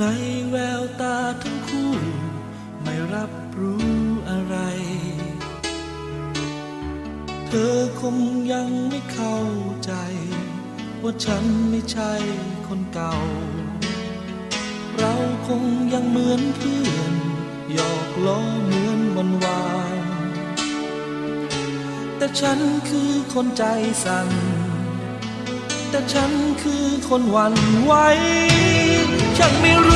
ในแววตาทั้งคู่ ไม่รับรู้อะไร เธอคงยังไม่เข้าใจ ว่าฉันไม่ใช่คนเก่า เราคงยังเหมือนเพื่อนหยอกล้อเหมือนวันวาน แต่ฉันคือคนใจสั่น แต่ฉันคือคนหวั่นไหวฉันไม่รู้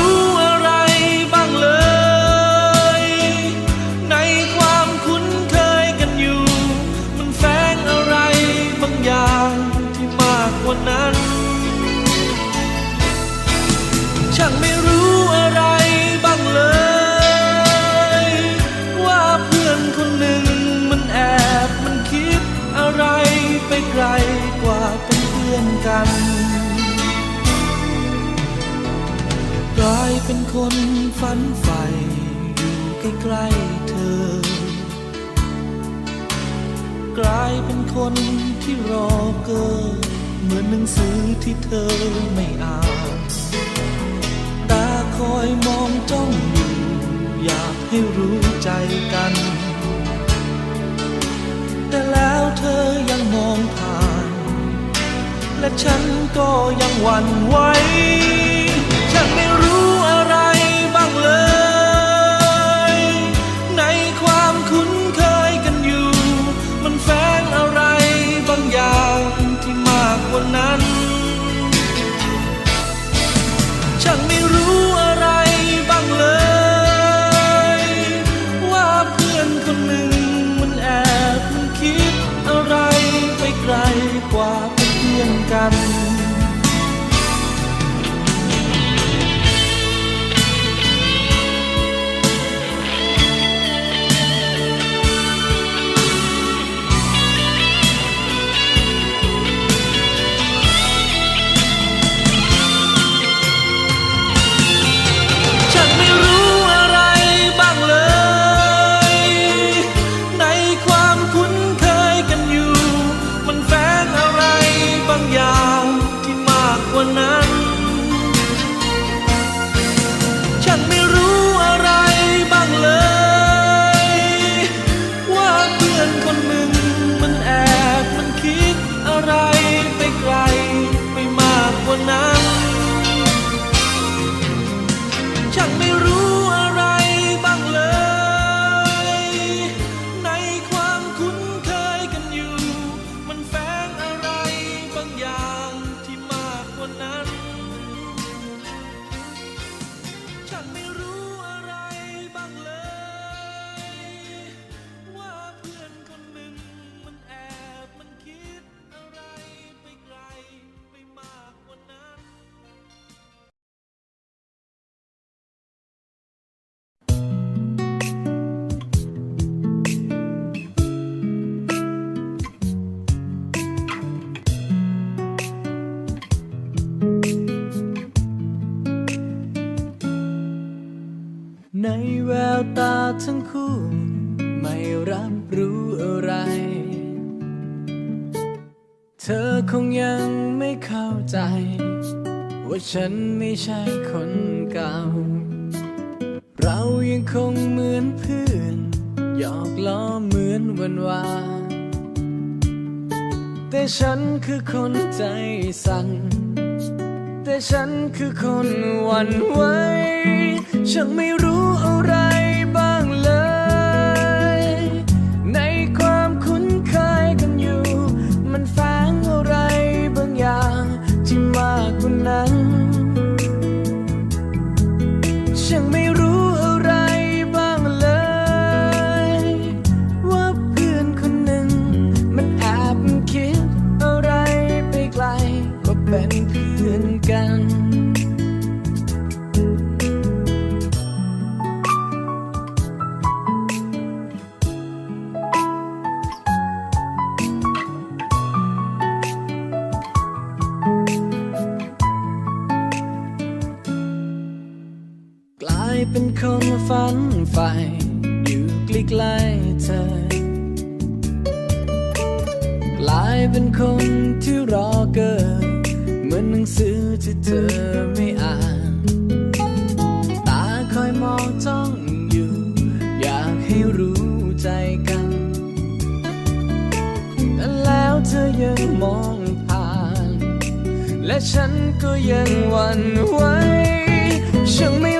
นกัน กลายเป็นคนฝันใฝ่อยู่ใกล้ๆเธอ กลายเป็นคนที่รอเกอเหมือนหนังสือที่เธอไม่อ่านตาคอยมองจ้องอยู่อยากให้รู้ใจกัน แต่แล้วเธอยังมองผ และฉันก็ยังหวั่นไหว ในแววตาทั้งคู่ ไม่รับรู้อะไร เธอคงยังไม่เข้าใจ ว่าฉันไม่ใช่คนเก่า เรายังคงเหมือนเพื่อนหยอกล้อเหมือนวันวานแต่ฉันคือคนใจสั่น แต่ฉันคือคนหวั่นไหว ฉันไม่รู้อะไร เป็นคนฝันใฝ่อยู่ใกล้กลเธอกลายเป็นคนที่รอเกินเหมือนหนังสือที่เธอไม่อ่าน ตาคอยมองจ้องอยู่ อยากให้รู้ใจกันแต่แล้วเธอยังมองผ่าน และฉันก็ยังหวั่นไหวช่างไม่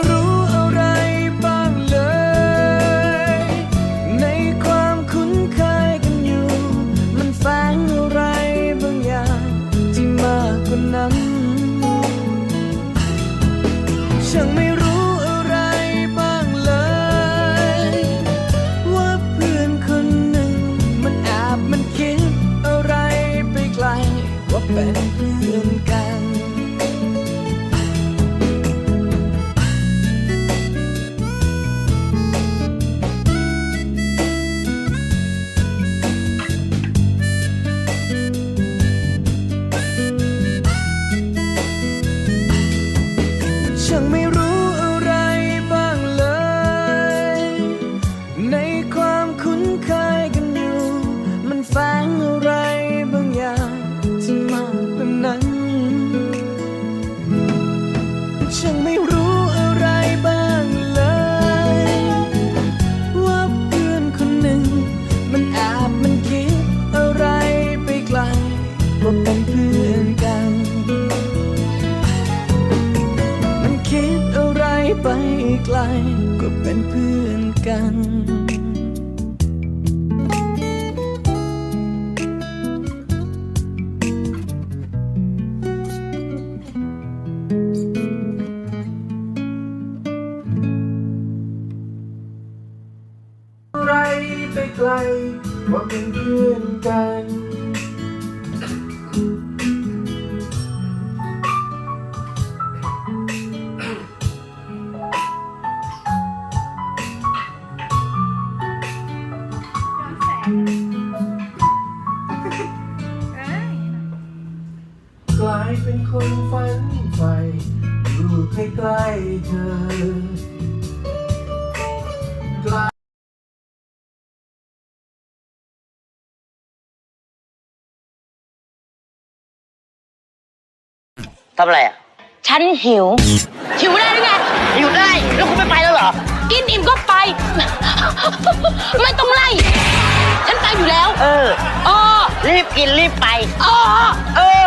ฉังไม่รู้อะไรบ้างเลย ในความคุ้นเคยกันอยู่ มันแฝงอะไรบางอย่างที่มากกว่านั้นฉังไม่รู้ คิดอะไรไปไกลก็เป็นเพื่อนกัน ฝันใฝ่อยู่ใกล้ๆเธอกลายทำอะไรอะ ฉันหิว หิวได้หรือไงอยู่ได้ แล้วคุณไม่ไปแล้วเหรอ กินอิ่มก็ไป ไม่ต้องไล่ ฉันไปอยู่แล้ว เออ อ๋อ รีบกินรีบไป อ๋อ เออ